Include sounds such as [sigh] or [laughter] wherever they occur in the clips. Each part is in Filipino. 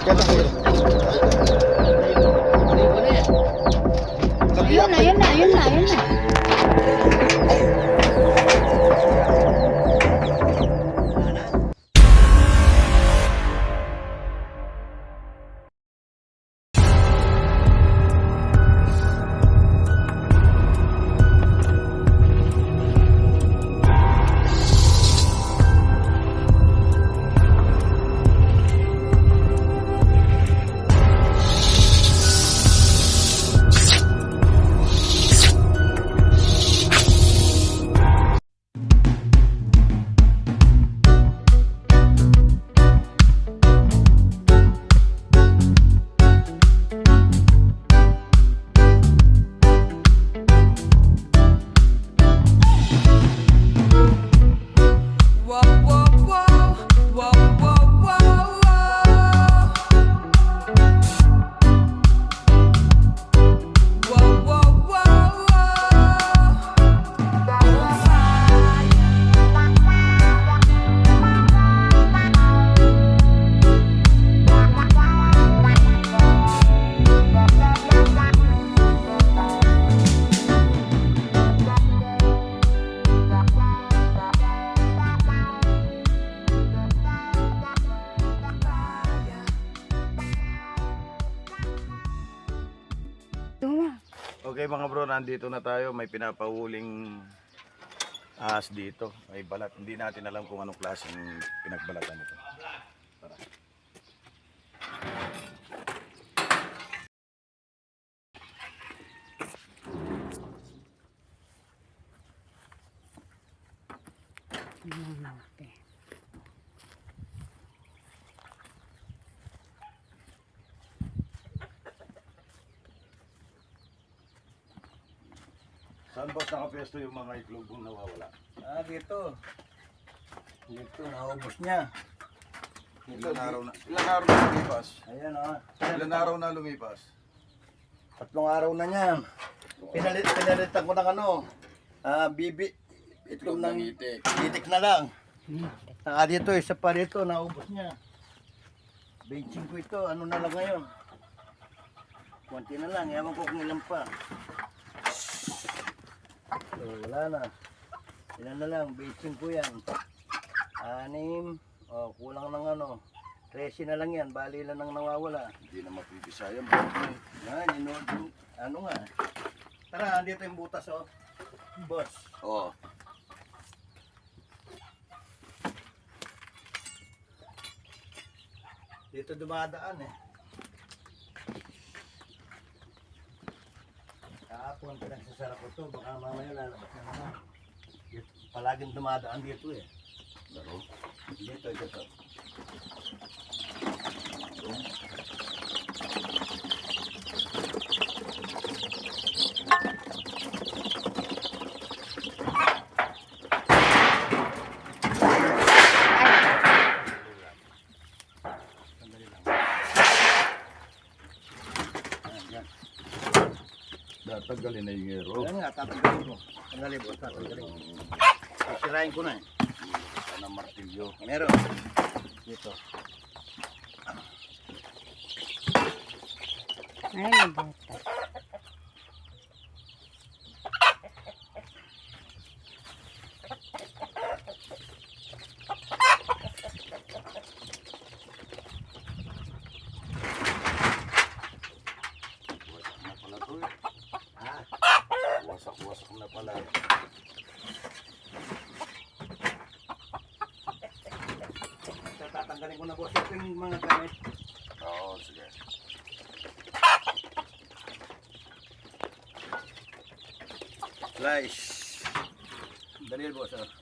Kaya kayo. Nandito na tayo. May pinapahuling ahas dito. May balat. Hindi natin alam kung anong klaseng pinagbalatan ito. Tara. Okay. Saan ba nakapwesto yung mga itlogong nawawala? Ah, dito. Dito, naubos niya. Ilan araw na, ilan araw na lumipas? Ayan ah. Ilan araw na lumipas? Tatlong araw na niya. Pinalit, pinalitan ko ng ano. Ah, bibi. Itlog ng itik. itik na lang. Saka dito, isa pa dito, naubos niya. Benching ko ito, ano na lang ngayon. Kunti na lang, ewan ko kung ilan pa. So, wala na. Ilan na lang, benching ko yan. Anim, oh, kulang ng ano. 13 na lang yan, bali lang nang nawawala. Hindi na mapipisayan. Yan, inood yung, ano nga. Tara, andito yung butas, oh. Boss. Oo. Dito dumadaan, eh. Kahapon, pinagsasara ko to. Baka mamaya lalabas na naman. Dito, Palaging dumadaan dito, eh. Laro. Dito, dito. Ayan, Tatanggalin na yung ero. Ayan nga, tatanggalin ko. Tanggalin mo, tatanggalin ko. Sisirain ko na, eh. Sana martilyo. Meron. Dito. Ay, nabota. Wasak na pala to eh. Ah, Wasak-wasak na pala. Tatanggalin ko na boss yung mga gamit. Oo, sige. Slice. Dali boss oh.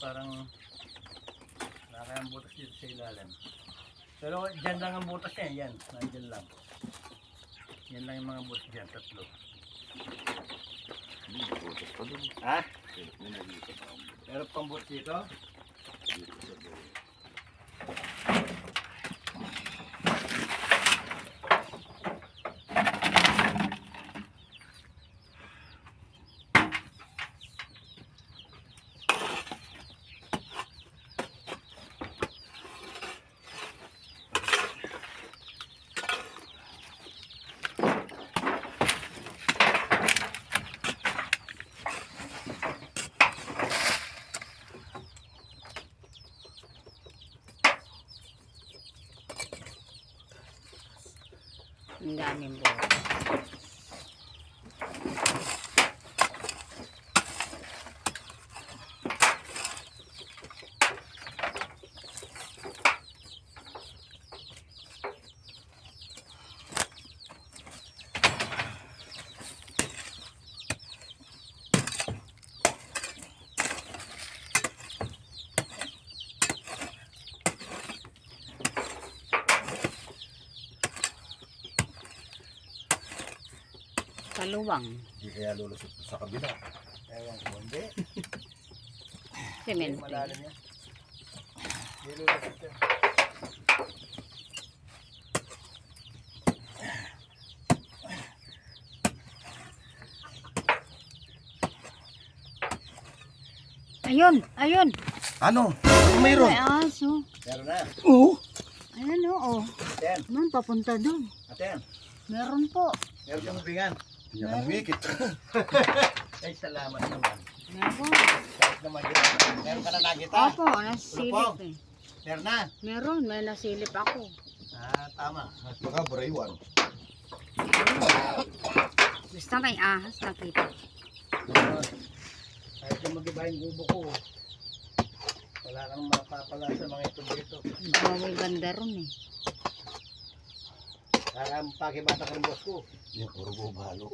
Parang nakakayang butas dito sa ilalim. Pero dyan lang ang butas niya, yan, nandyan lang. Yan lang yung mga butas dyan, tatlo. Ha? Pero pang butas dito? Ang daming butas. Kaluwang. Hindi kaya lulusot sa kabila. Ewan ko, hindi. Semento. Malalim yan. Hindi lulusot yan. Ayun, ayun. Ano? Ano mayroon? May aso. Meron na. Oo. Ayan oo. Aten, Man, papunta doon. aten. Meron po. Meron kang bingan. Hindi ka namikit. [laughs] Ay, salamat naman. Meron. Kahit naman kita. Meron ka na nakita? Opo, nasilip eh. Meron na. Meron, may nasilip ako. Ah, tama. Baka braywan. Basta may ahas nakita. Kahit yung mag-iba yung gubo ko. Wala kang mapapala sa mga ito dito. Bawal ganda ron eh. Ang pakibata ka ng boss ko. Yung puro bubalo.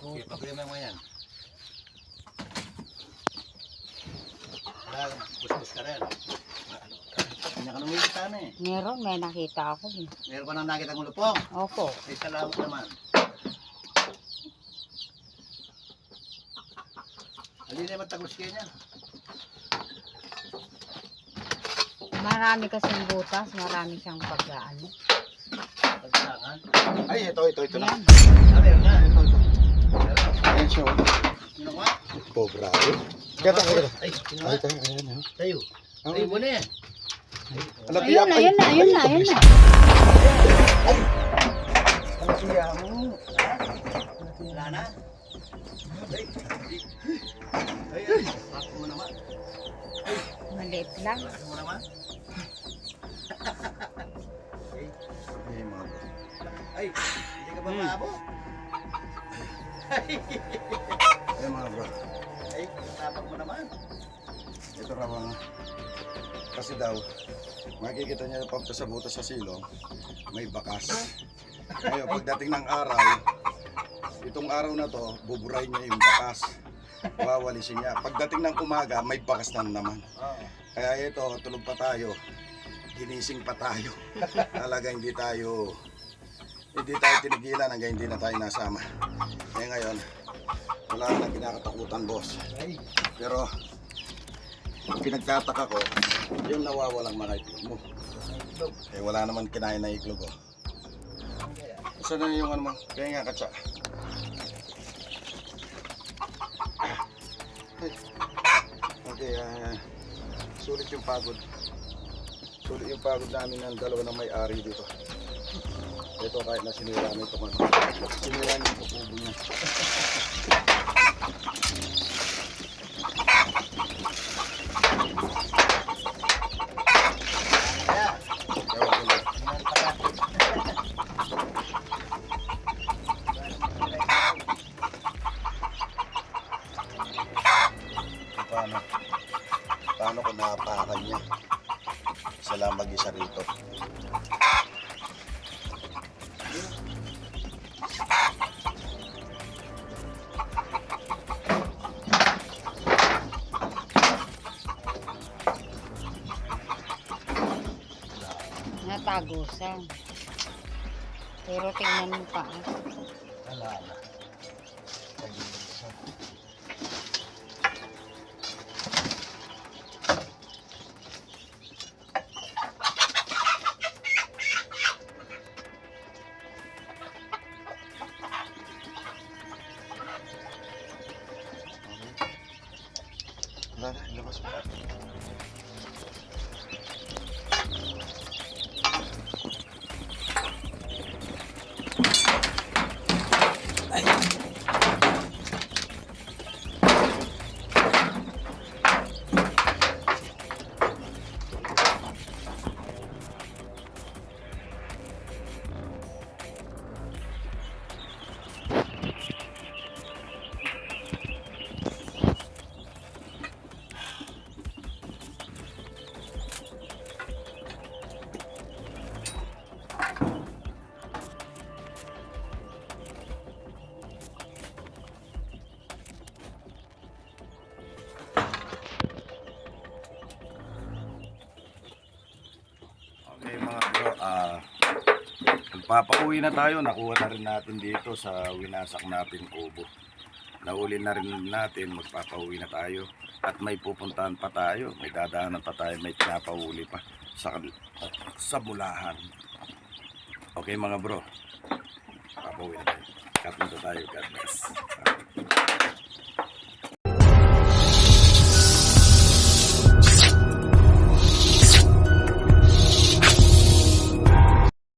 Okay, problema mo yan. Wala, busbus ka rin. Hindi ka nung kita na eh. Meron, may nakita ako eh. Meron ka nang nakita ng lupong. Opo. Ay, salamat naman. Alin naman tagos kayo niya. Marami kasing butas, marami siyang pagkaano. Ay, ito, ito, ito na. Yan. Na. Ito, ito. Ayan siya. oh. Cobra. Kaya ito, ito. Ay, Ay, ito, ayan. oh. Tayo. Ang- Tayo mo na eh. Ala, Ayun na, Ay, ayun na, ayun na, ay, ayun na. Ano siya mo? Wala na? Ay, ay, ay, mo naman? Maliit lang. Ay, hindi ka ba maabo? Ay, mga bro. ay, tapag mo naman. Ito raw ang... Kasi daw, makikita niya pag sa butas sa silong, may bakas. Ngayon, pagdating ng araw, itong araw na to, buburay niya yung bakas. Wawalisin niya. Pagdating ng umaga, may bakas na naman. Oo. Kaya ito, tulog pa tayo. Ginising pa tayo. Talaga hindi tayo hindi tayo tinigilan hanggang hindi na tayo nasama. Kaya ngayon, wala na kinakatakutan boss. Pero pinagtataka ko, yung nawawalang mga itlog mo. Eh wala naman kinain na itlog oh. Saan na yung ano mo? Kaya nga katsa. Okay, ah, sulit yung pagod. Sulit yung pagod namin ng dalawa ng may-ari dito. Ito kahit na sinira na ito. Sinira niya yung kubo niya. Kaya, Ewan ko lang. tingnan pala. Kung paano, paano napakan niya. Isa lang mag-isa rito. Natagusan. Pero tingnan mo pa. ah. Wala na. Magpapauwi na tayo. Nakuha na rin natin dito sa winasak natin kubo. Nauli na rin natin, magpapauwi na tayo. At may pupuntahan pa tayo, may dadaanan pa tayo, may pinapahuli pa sa, sa bulahan. Okay mga bro, papauwi na tayo. Kapunta tayo, God bless.